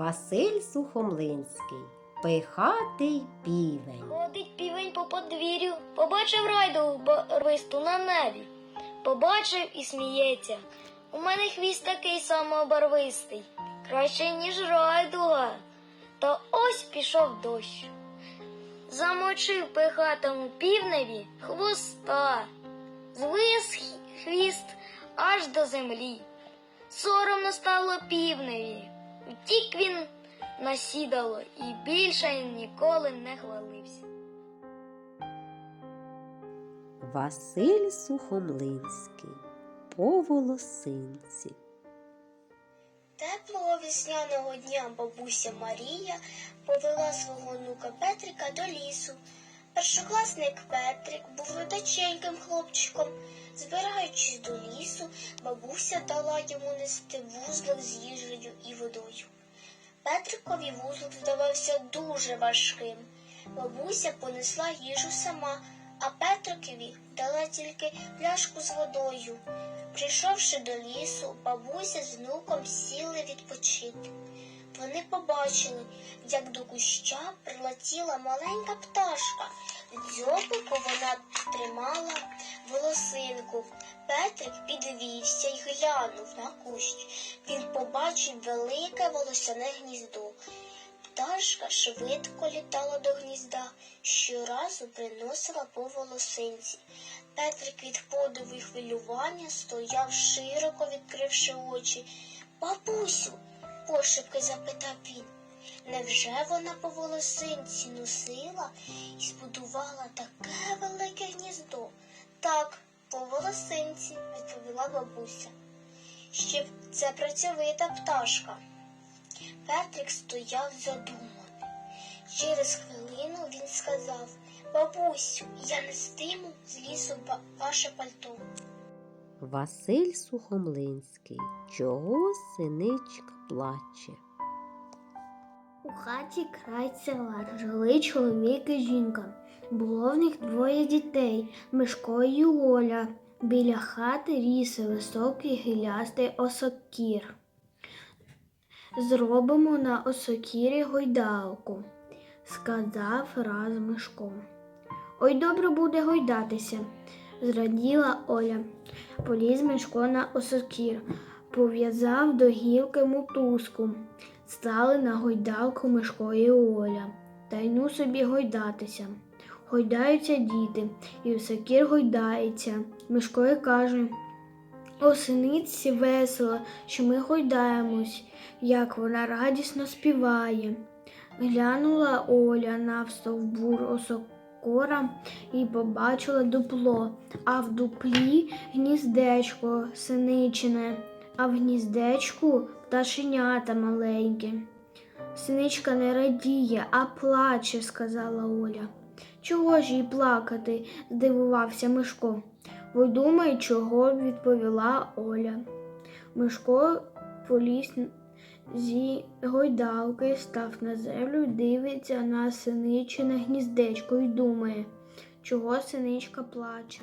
Василь Сухомлинський, пихатий півень. Ходить півень по подвір'ю, побачив райду барвисту на небі. Побачив і сміється. У мене хвіст такий самобарвистий, краще, ніж райдуга. Та ось пішов дощ. Замочив пихатому півневі хвоста, звис хвіст аж до землі. Соромно стало півневі. Втік він насідало і більше ніколи не хвалився. Василь Сухомлинський, по волосинці. Теплого весняного дня бабуся Марія повела свого онука Петрика до лісу. Першокласник Петрик був родаченьким хлопчиком. Збираючись до лісу, бабуся дала йому нести вузлик з їжею і водою. Петрикові вузлик здавався дуже важким. Бабуся понесла їжу сама, а Петрикові дала тільки пляшку з водою. Прийшовши до лісу, бабуся з внуком сіли відпочити. Вони побачили, як до куща прилетіла маленька пташка. В дзьобику вона тримала волосинку. Петрик підвівся й глянув на кущ. Він побачив велике волосяне гніздо. Пташка швидко літала до гнізда, щоразу приносила по волосинці. Петрик від подиву й хвилювання стояв широко відкривши очі. Бабусю, пошепки запитав він. Невже вона по волосинці носила і збудувала таке велике гніздо? Так, по волосинці, відповіла бабуся. Ще це працьовита пташка. Петрик стояв задуманий. Через хвилину він сказав Бабусю, я нестиму з лісу ваше пальто. Василь Сухомлинський, чого синичка плаче? У хаті край села жили чоловік і жінка. Було в них двоє дітей Мишко і Оля. Біля хати ріс високий гілястий осокір. Зробимо на осокірі гойдалку, сказав раз Мишко. Ой, добре буде гойдатися, зраділа Оля. Поліз Мишко на осокір, пов'язав до гілки мотузку. Стали на гойдалку Мишко і Оля, та й ну собі гойдатися. Гойдаються діти, і всакір гойдається. Мишко й каже О, синиці весело, що ми гойдаємось, як вона радісно співає. Глянула Оля на стовбур осокора і побачила дупло, а в дуплі гніздечко синичине, а в гніздечку пташенята маленькі. Синичка не радіє, а плаче, сказала Оля. Чого ж їй плакати? здивувався Мишко. Ви думай, чого відповіла Оля. Мишко поліз зі гойдалки, став на землю, дивиться на синичине гніздечко і думає, чого синичка плаче.